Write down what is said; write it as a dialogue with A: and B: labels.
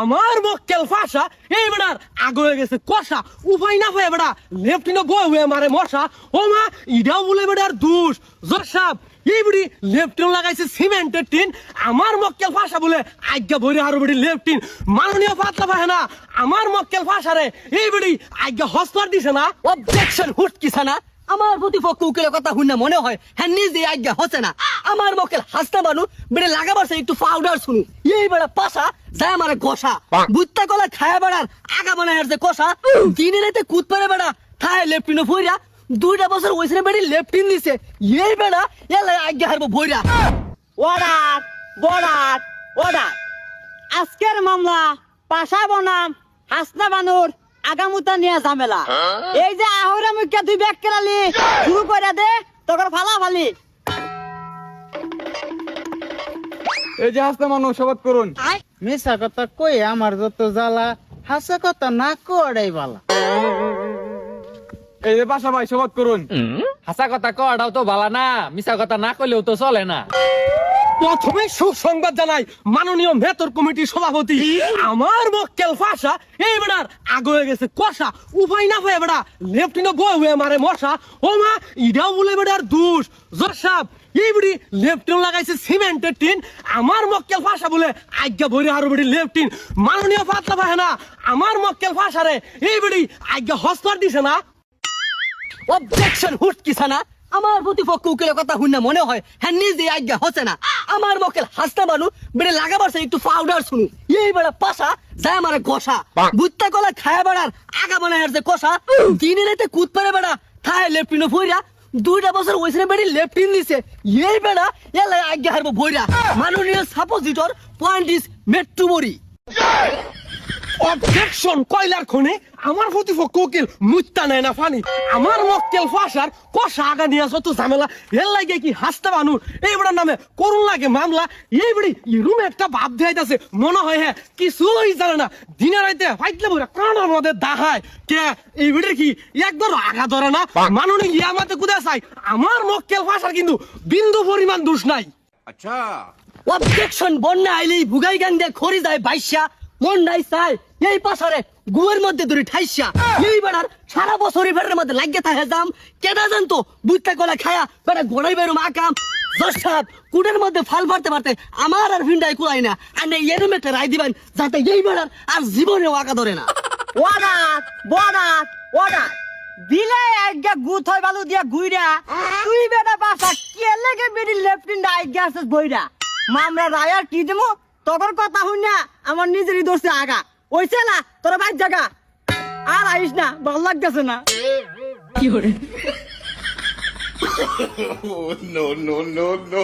A: আমার মক্কেল ফাঁসা, এই বেড়ার আগে হয়ে গেছে কষা। উপায় না পায় বেড়া, লেফটিনে বই হয়ে মারে মশা। ও মা ইডাও বলে বেড়ার দুষ। বুড়ি লেফটিন লাগাইছে সিমেন্টের টিন। আমার মক্কেল ফাঁসা বলে আজ্ঞা ভরে আরও বুড়ি লেফটিন। মাননীয় পাতলা পাহে না আমার মক্কেল ফাঁসা রে এই বুড়ি আজ্ঞা হসপার দিছে না
B: অবজেকশন না। আমার প্রতিপক্ষ উকিলের কথা শুনে মনে হয় হ্যাঁ নিজে আজ্ঞা হচ্ছে না। আমার মকেল হাসতে বানু বেড়ে লাগাবার সে একটু পাউডার শুনু এই বেড়া পাশা যায় আমার ঘষা বুত্তা কলা খায়া বেড়ার আগা বানায় যে কষা। দিনে রাতে কুদ পারে বেড়া থায় লেফটিনো ফইরা দুইটা বছর ওইসে বেড়ি লেফটিন দিছে। এই বেড়া এলাই আজ্ঞা হারবো বইরা
C: অর্ডার বর্ডার অর্ডার আজকের মামলা পাশা বনাম হাসনা বানুর আগামুতা নিয়ে ঝামেলা। এই যে আহরে মুখে তুই ব্যাগ কেরালি শুরু করে দে তখন ফালা ফালি।
D: এই যে হাসতে মানুষ শপথ করুন।
E: মিশা কথা কই আমার যত জ্বালা হাসা কথা না কড়াই বালা।
D: এই যে বাসা ভাই শপথ করুন।
F: হাসা কথা কওয়াটাও তো ভালো না মিছা কথা না কইলেও তো চলে না।
A: প্রথমে সুসংবাদ জানাই মাননীয় মেতর কমিটির সভাপতি। আমার মক্কেল ফাঁসা এই বেড়ার আগে হয়ে গেছে কষা উপায় না হয়ে বেড়া লেফটিনে বই হয়ে মারে মশা। ও মা ইডাও বলে বেড়ার দুষ। এই বুড়ি লেফটিন লাগাইছে সিমেন্টের টিন। আমার মক্কেল ফাঁসা বলে আজ্ঞা ভরে আরও বুড়ি লেফটিন। মাননীয় পাতলা পাহে না আমার মক্কেল ফাঁসা রে এই বুড়ি আজ্ঞা হসপার দিছে না।
B: অবজেকশন না আমার প্রতিপক্ষ উকিলের কথা শুনে মনে হয় হ্যাঁ নিজে আজ্ঞা হচ্ছে না। আমার মকেল হাসতে বানু বেড়ে লাগাবার সে একটু পাউডার শুনু। এই বেড়া পাশা যায় আমার ঘষা বুত্তা কলা খায়া বেড়ার আগা বানায় যে কষা। দিনে রাতে কুদ পারে বেড়া থায় লেফটিনো ফইরা দুইটা বছর ওইসে বেড়ি লেফটিন দিছে। এই বেড়া এলাই আজ্ঞা হারবো বইরা মাননীয় সাপোজিটর পয়েন্ট ইস মেট্রুমরি
A: অবজেকশন কয়লার খনি? আমার প্রতিপক্ষ উকিল মুত্তা নেয় না ফানি। আমার মক্কেল ফাঁসার কষা আগা নিয়ে যত ঝামেলা। এর লাগে কি হাসতে বানু? এই বেড়ার নামে করুন লাগে মামলা। এই বেড়ি রুমে একটা ভাব দেয়াইতাছে মনে হয় হ্যাঁ কিছুই জানে না। দিনে রাইতে ফাইটলে বলে কানার মধ্যে দাহায়। কে এই বেড়ে কি একবার আগা ধরে না? মানুষ ইয়া মাতে কুদে চাই আমার মক্কেল ফাঁসার কিন্তু বিন্দু পরিমাণ দোষ নাই। আচ্ছা।
B: অবজেকশন বন্যা আইলেই ভুগাই গান দিয়ে খড়ি যায় বাইশা। মন নাই চাই। এই পাশারে গুয়ের মধ্যে ধরে ঠাইসা। এই বেড়ার সারা বছরই বেড়ার মধ্যে লাগিয়ে থাকে যাম কেনা জানতো বুঝতে কলা খায়া বেড়া গোড়াই বেরো আকাম দশাত কুটের মধ্যে ফাল পারতে পারতে আমার আর ভিন্ডাই কুলাই না। আর এরম একটা রায় দিবেন যাতে এই বেড়ার আর জীবনেও আঁকা ধরে না।
C: অর্ডার বর্ডার অর্ডার দিলে আজ্ঞা গুথ হয় বালু দিয়া গুইরা। তুই বেটা পাশা কে লেগে বেরি লেফটিন আজ্ঞা আসছিস বইরা। মামলা রায়ার কি দেবো তখন কথা শুন না আমার নিজেরই দোষে আগা ওইছে না তোর ভাই জাগা আর আইস না ভালো লাগতেছে না
G: no, no, no, no.